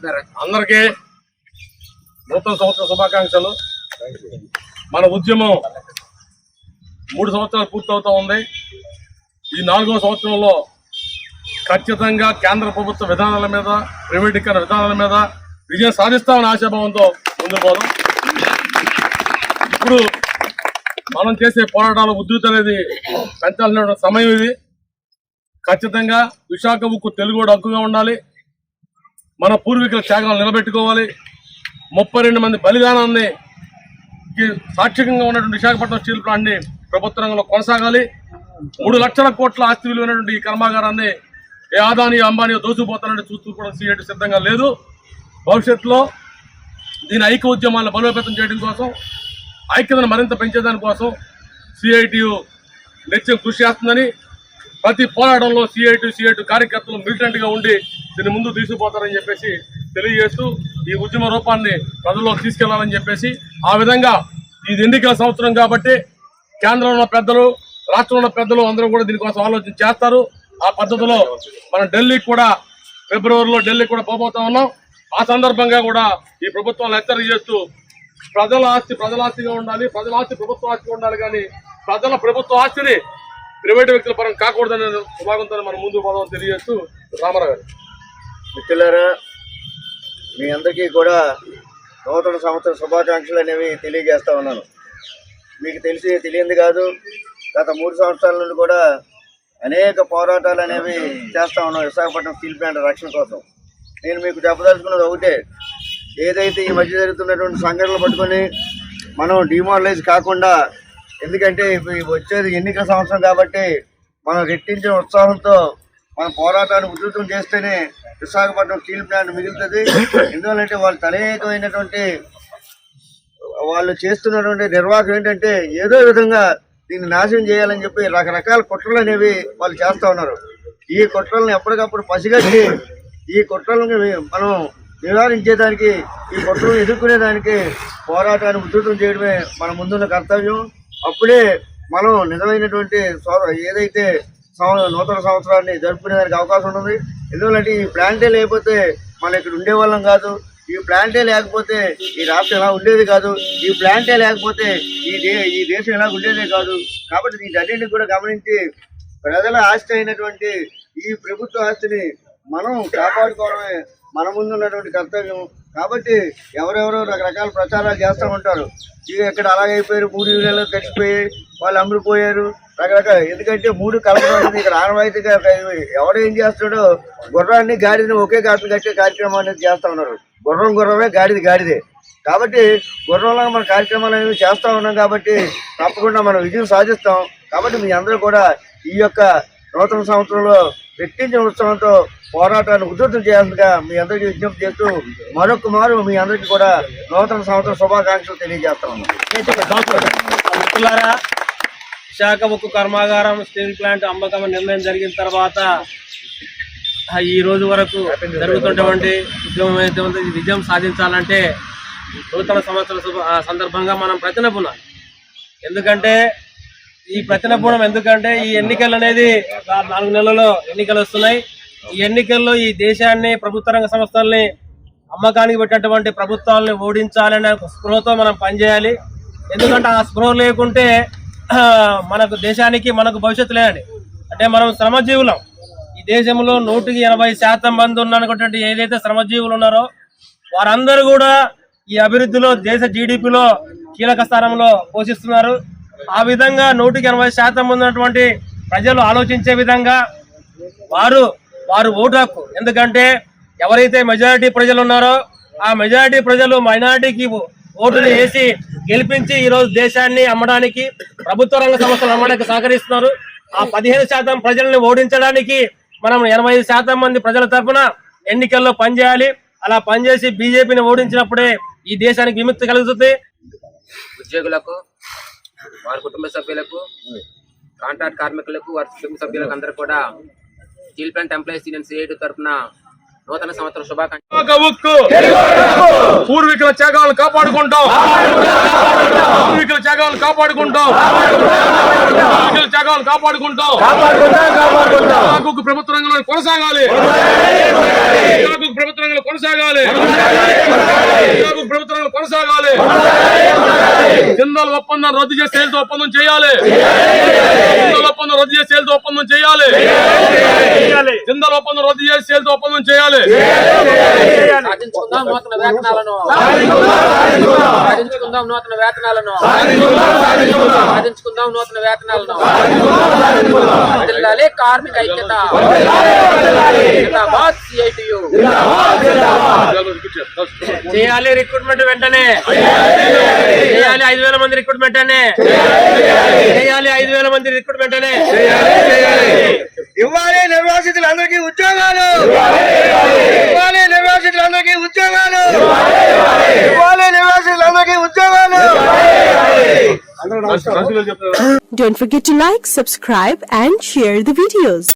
చెప్పినారు. అందరికీ నూతన సంవత్సర శుభాకాంక్షలు. మన ఉద్యమం మూడు సంవత్సరాలు పూర్తవుతా ఉంది. ఈ నాలుగవ సంవత్సరంలో ఖచ్చితంగా కేంద్ర ప్రభుత్వ విధానాల మీద ప్రైవేటీకరణ విధానాల మీద విజయం సాధిస్తామని ఆశాభావంతో ముందుకు పోదాం. ఇప్పుడు మనం చేసే పోరాటాల ఉధృతి అనేది పెంచాల్సిన సమయం ఇది. ఖచ్చితంగా విశాఖ ఉక్కు తెలుగు హక్కుగా ఉండాలి. మన పూర్వీకుల త్యాగాలు నిలబెట్టుకోవాలి. ముప్పై రెండు మంది బలిదానాన్ని సాక్షికంగా ఉన్నటువంటి విశాఖపట్నం స్టీల్ ప్లాంట్ని ప్రభుత్వ రంగంలో కొనసాగాలి. మూడు లక్షల కోట్ల ఆస్తి విలువైనటువంటి ఈ కర్మాగారాన్ని ఏ ఆదాని అంబానీ దోచుకుపోతానని చూస్తూ కూడా సీఐటి సిద్ధంగా లేదు. భవిష్యత్తులో దీని ఐక్య ఉద్యమాలను బలోపేతం చేయడం కోసం ఐక్యతను మరింత పెంచేదాని కోసం సిఐటియు నిత్యం కృషి చేస్తుందని ప్రతి పోరాటంలో సిఐటు సిఐటు కార్యకర్తలు మిలిటెంట్గా ఉండి దీన్ని ముందు తీసుకుపోతారని చెప్పేసి తెలియజేస్తూ ఈ ఉద్యమ రూపాన్ని ప్రజల్లోకి తీసుకెళ్ళాలని చెప్పేసి ఆ విధంగా ఇది ఎన్నికల సంవత్సరం కాబట్టి కేంద్రంలో ఉన్న పెద్దలు రాష్ట్రంలో ఉన్న పెద్దలు అందరూ కూడా దీనికోసం ఆలోచన చేస్తారు. ఆ పద్ధతిలో మనం ఢిల్లీకి కూడా ఫిబ్రవరిలో ఢిల్లీకి కూడా పోబోతా ఉన్నాం. ఆ సందర్భంగా కూడా ఈ ప్రభుత్వాన్ని హెచ్చరిక చేస్తూ ప్రజల ఆస్తి ప్రజల ఆస్తిగా ఉండాలి ప్రజల ఆస్తి ప్రభుత్వ ఆస్తిగా ఉండాలి కానీ ప్రజల ప్రభుత్వ ఆస్తిని ప్రైవేటు వ్యక్తుల పరం కాకూడదనే విభాగంతో మనం ముందుకు పోదామని తెలియజేస్తూ రామారావు గారు. మిత్రులారా మీ అందరికీ కూడా నూతన సంవత్సర శుభాకాంక్షలు అనేవి తెలియజేస్తా ఉన్నాను. మీకు తెలిసి తెలియంది కాదు గత మూడు సంవత్సరాల నుండి కూడా అనేక పోరాటాలు అనేవి చేస్తా ఉన్నాం విశాఖపట్నం స్టీల్ ప్లాంట్ రక్షణ కోసం. నేను మీకు చెప్పదలుచుకున్నది ఒకటే ఏదైతే ఈ మధ్య జరుగుతున్నటువంటి సంఘటనలు పట్టుకొని మనం డిమారలైజ్ కాకుండా ఎందుకంటే ఇప్పుడు వచ్చేది ఎన్నికల సంవత్సరం కాబట్టి మనం రెట్టించిన ఉత్సాహంతో మన పోరాటాన్ని ఉధృతం చేస్తేనే విశాఖపట్నం స్టీల్ ప్లాంట్ మిగులుతుంది. ఎందువల్లంటే వాళ్ళు అనేకమైనటువంటి వాళ్ళు చేస్తున్నటువంటి నిర్వాహకం ఏంటంటే ఏదో విధంగా దీన్ని నాశనం చేయాలని చెప్పి రకరకాల కుట్రలు అనేవి వాళ్ళు చేస్తూ ఉన్నారు. ఈ కుట్రలను ఎప్పటికప్పుడు పసిగట్టి ఈ కుట్రలను మనం నివారించేదానికి ఈ కుట్రలను ఎదుర్కొనేదానికి పోరాటాన్ని ఉధృతం చేయడమే మన ముందున్న కర్తవ్యం. అప్పుడే మనం నిజమైనటువంటి ఏదైతే నూతన సంవత్సరాన్ని జరుపుకునేదానికి అవకాశం ఉంటుంది. ఎందుకంటే ఈ ప్లాంటే లేకపోతే మనం ఇక్కడ ఉండేవాళ్ళం కాదు. ఈ ప్లాంటే లేకపోతే ఈ రాష్ట్రం ఎలా ఉండేది కాదు. ఈ ప్లాంటే లేకపోతే ఈ దే ఈ దేశం ఎలా ఉండేదే కాదు. కాబట్టి వీటన్నింటిని కూడా గమనించి ప్రజల ఆస్తి అయినటువంటి ఈ ప్రభుత్వ ఆస్తిని మనం కాపాడుకోవడమే మన ముందు ఉన్నటువంటి కర్తవ్యం. కాబట్టి ఎవరెవరో రకరకాల ప్రచారాలు చేస్తూ ఉంటారు. ఇక ఇక్కడ అలాగైపోయారు మూడు యూనియన్లు కలిసిపోయి వాళ్ళు అమ్ముడుపోయారు రకరకాల ఎందుకంటే మూడు కలపడం ఇక్కడ ఆనవాయితీగా ఎవరు ఏం చేస్తున్నాడో గుర్రాన్ని గాడిదని ఒకే కాపీ కట్టే కార్యక్రమం అనేది చేస్తా ఉన్నారు. గుర్రం గుర్రమే గాడిది గాడిదే. కాబట్టి గుర్రంలో మన కార్యక్రమాలు అనేవి చేస్తూ ఉన్నాం కాబట్టి తప్పకుండా మనం విజయం సాధిస్తాం. కాబట్టి మీ అందరూ కూడా ఈ యొక్క నూతన సంవత్సరంలో రెట్టించిన ఉత్సవంతో పోరాటాన్ని ఉధృతం చేయాల్సిందిగా మీ అందరికీ విజ్ఞప్తి చేస్తూ మరొక మారు మీ అందరికీ కూడా నూతన సంవత్సర శుభాకాంక్షలు తెలియజేస్తా ఉన్నాం. విశాఖ ఉక్కు కర్మాగారం స్టీల్ ప్లాంట్ అమ్మకం నిర్ణయం జరిగిన తర్వాత ఈ రోజు వరకు జరుగుతున్నటువంటి ఉద్యమం అయితే విజయం సాధించాలంటే నూతన సంవత్సర సందర్భంగా మనం ప్రతినపున్నాం ఎందుకంటే ఈ ప్రతినపుణం ఎందుకంటే ఈ ఎన్నికలు అనేది నాలుగు నెలల్లో ఎన్నికలు వస్తున్నాయి. ఈ ఎన్నికల్లో ఈ దేశాన్ని ప్రభుత్వ రంగ సంస్థల్ని అమ్మకానికి పెట్టినటువంటి ప్రభుత్వాలను ఓడించాలనే స్పృహతో మనం పనిచేయాలి. ఎందుకంటే ఆ స్పృహ లేకుంటే మనకు దేశానికి మనకు భవిష్యత్తు లేదండి. అంటే మనం శ్రమజీవులం. ఈ దేశంలో నూటికి ఎనభై శాతం మంది ఉన్నటువంటి ఏదైతే శ్రమజీవులు ఉన్నారో వారందరూ కూడా ఈ అభివృద్ధిలో దేశ జీడిపిలో కీలక స్థానంలో పోషిస్తున్నారు. ఆ విధంగా నూటికి ఎనభై శాతం ఉన్నటువంటి ప్రజలు ఆలోచించే విధంగా వారు వారు ఓటు హక్కు ఎందుకంటే ఎవరైతే మెజారిటీ ప్రజలు ఉన్నారో ఆ మెజారిటీ ప్రజలు మైనారిటీకి ఓటుని వేసి గెలిపించి ఈరోజు దేశాన్ని అమ్మడానికి ప్రభుత్వ రంగ సంస్థలు అమ్మడానికి సహకరిస్తున్నారు. ఆ పదిహేను శాతం ప్రజల్ని ఓడించడానికి మనం ఎనభై ఐదు శాతం మంది ప్రజల తరఫున ఎన్నికల్లో పనిచేయాలి. అలా పనిచేసి బీజేపీని ఓడించినప్పుడే ఈ దేశానికి విముక్తి కలుగుతుంది. ఉద్యోగులకు వారి కుటుంబ సభ్యులకు కాంట్రాక్ట్ కార్మికులకు వారి కుటుంబ సభ్యులకు అందరూ కూడా steel plant employees union CIT తరఫున నూతన సంవత్సర శుభాకాంక్షలు. పూర్వీకుల త్యాగాలను కాపాడుకుంటాం. పూర్వీకుల త్యాగాలను కాపాడుకుంటాం. పూర్వీకుల త్యాగాలను కాపాడుకుంటాం. ప్రభుత్వ రంగంలో కొనసాగాలి. విశాఖ ప్రభుత్వ రంగంలో కొనసాగాలి. విశాఖ ప్రభుత్వ రంగంలో కొనసాగాలి. జిందాల్ ఒప్పందం రద్దు చేసి ఒప్పందం చేయాలి. జిందాల్ ఒప్పందం రద్దు చేసి ఒప్పందం చేయాలి. జిందాల్ ఒప్పందం రద్దు చేసి తేలితో ఒప్పందం చేయాలి. సాధించుకుందాం నూతన వేతనాలను. సాధించుకుందాం నూతన వేతనాలను. కార్మిక ఐక్యత. చేయాలి రిక్రూట్మెంట్ వెంటనే. చేయాలి ఐదు వేల మంది రిక్రూట్మెంట్ అనే. చేయాలి ఐదు వేల మంది రిక్రూట్మెంట్ అనే. ఇవ్వాలి నిర్వాసితులందరికీ ఉద్యోగాలు. ఇవ్వాలి నిర్వాసితులందరికీ ఉద్యోగాలు. ఇవ్వాలి నిర్వాసితులందరికీ ఉద్యోగాలు. Don't forget to like, subscribe and share the videos.